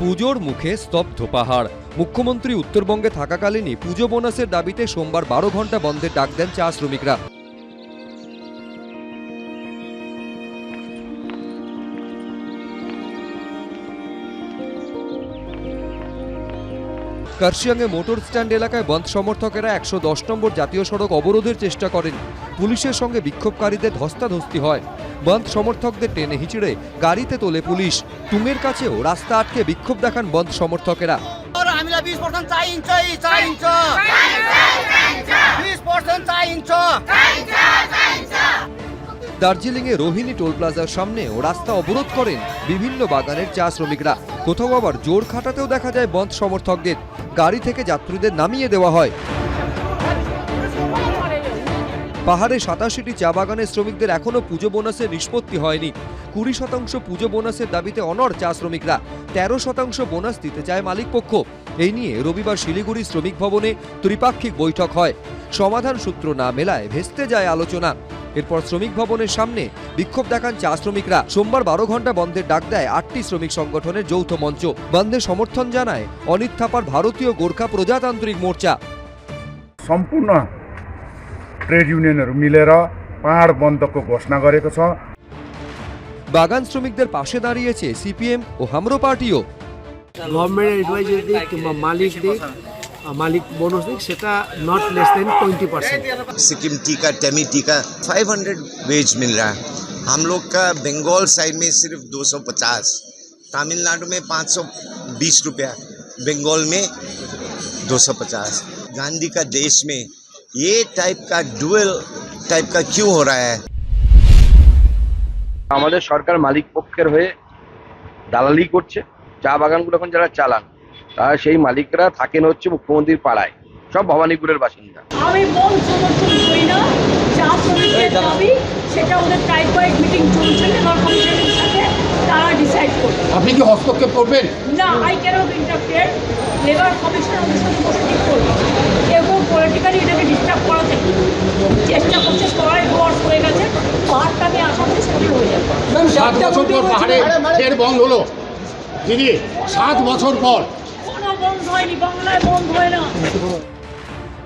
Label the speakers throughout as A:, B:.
A: পুজোর মুখে স্তব্ধ পাহাড়। মুখ্যমন্ত্রী উত্তরবঙ্গে থাকাকালীনই পুজো বোনাসের দাবিতে সোমবার বারো ঘণ্টা বন্ধের ডাক দেন চা শ্রমিকরা। কার্শিয়াঙে মোটর স্ট্যান্ড এলাকায় বন্ধ সমর্থকেরা একশো দশ নম্বর জাতীয় সড়ক অবরোধের চেষ্টা করেন। পুলিশের সঙ্গে বিক্ষোভকারীদের ধস্তাধস্তি হয়। বন্ধ সমর্থকদের টেনে হিঁচড়ে গাড়িতে তোলে পুলিশ। টুমের কাছেও রাস্তা আটকে বিক্ষোভ দেখান বন্ধ সমর্থকেরা। দার্জিলিংয়ে রোহিণী টোল প্লাজার সামনেও রাস্তা অবরোধ করেন বিভিন্ন বাগানের চা শ্রমিকরা। কোথাও আবার জোর খাটাতেও দেখা যায় বন্ধ সমর্থকদের। গাড়ি থেকে যাত্রীদের নামিয়ে দেওয়া হয়। পাহাড়ে সাতাশিটি চা বাগানের শ্রমিকদের এখনও পুজো বোনাসের নিষ্পত্তি হয়নি। কুড়ি শতাংশ পুজো বোনাসের দাবিতে অনর চা শ্রমিকরা। তেরো শতাংশ বোনাস দিতে চায় মালিকপক্ষ। এই নিয়ে রবিবার শিলিগুড়ি শ্রমিক ভবনে ত্রিপাক্ষিক বৈঠক হয়। সমাধান সূত্র না মেলায় ভেস্তে যায় আলোচনা। এরপর শ্রমিক ভবনের সামনে বিক্ষোভ দেখান চা শ্রমিকরা সোমবার বারো ঘন্টা বন্ধের ডাক দেয় আটটি শ্রমিক সংগঠনের যৌথ মঞ্চ বন্ধে সমর্থন জানায় অনিত থাপার ভারতীয় গোর্খা প্রজাতান্ত্রিক মোর্চা
B: सम्पूर्ण ट्रेड युनियनहरू मिलेर पाहाड बन्दको घोषणा गरेको छ
A: বাগান শ্রমিকদের পাশে দাঁড়িয়েছে সিপিএম ও হামরো পার্টিও
C: গভর্নমেন্ট অ্যাডভাইজারি দিক কিংবা মালিক দিক আহ, মালিক বোনাস দিক সেটা not less than twenty percent
D: Sikkim टीका टेमी टीका 500 वेज मिल रहा है हम लोग का बंगाल साइड में सिर्फ 250 तमिलनाडु में 520 रुपया बंगाल में 250 गांधी का देश में ये टाइप का डुअल टाइप का क्यों हो रहा है
E: আমাদের সরকার মালিক পক্ষের হয়ে দালালি করছে চা বাগানগুলো এখন যারা চালান তারা সেই মালিকরা থাকেন হচ্ছে মুখ্যমন্ত্রীর পাড়ায়। সব ভবানীপুরের বাসিন্দা।
F: আমি মন সমর্থন করি না। চা শ্রমিকদের দাবি সেটা ওদের টাইপ ওয়াইজ মিটিং চলছে লেবার কমিশনের সাথে তারা ডিসাইড করবে।
G: আপনি কি হস্তক্ষেপ করবেন?
F: না I can't interfere labour commission ওদের সাথে বসে ঠিক করবে। পলিটিক্যালি এটাকে ডিস্টার্ব করাতে চেষ্টা করছে সবাই ডোয়ার্স হয়ে গেছে। পাহাড়টা আমি আশা করি সেটা হয়ে যাবে।
G: সাত বছর পর পাহাড়ে ফের বন্ধ হলো। দিদি সাত বছর পর।
F: বন্ধ হয়নি বাংলায় বন্ধ হয় না।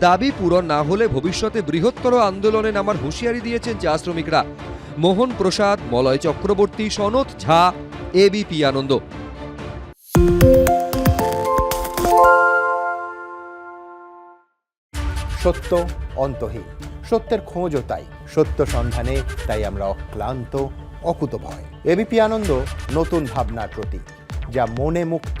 A: দাবি পূরণ না হলে ভবিষ্যতে বৃহত্তর আন্দোলনে নামার হুঁশিয়ারি দিয়েছেন চা শ্রমিকরা মোহন প্রসাদ মলয় চক্রবর্তী সনৎ ঝা এবিপি আনন্দ।
H: সত্য অন্তহীন। সত্যের খোঁজও তাই। সত্য সন্ধানে তাই আমরা অক্লান্ত অকুতভয়। এবিপি আনন্দ নতুন ভাবনার প্রতীক যা মনে মুক্ত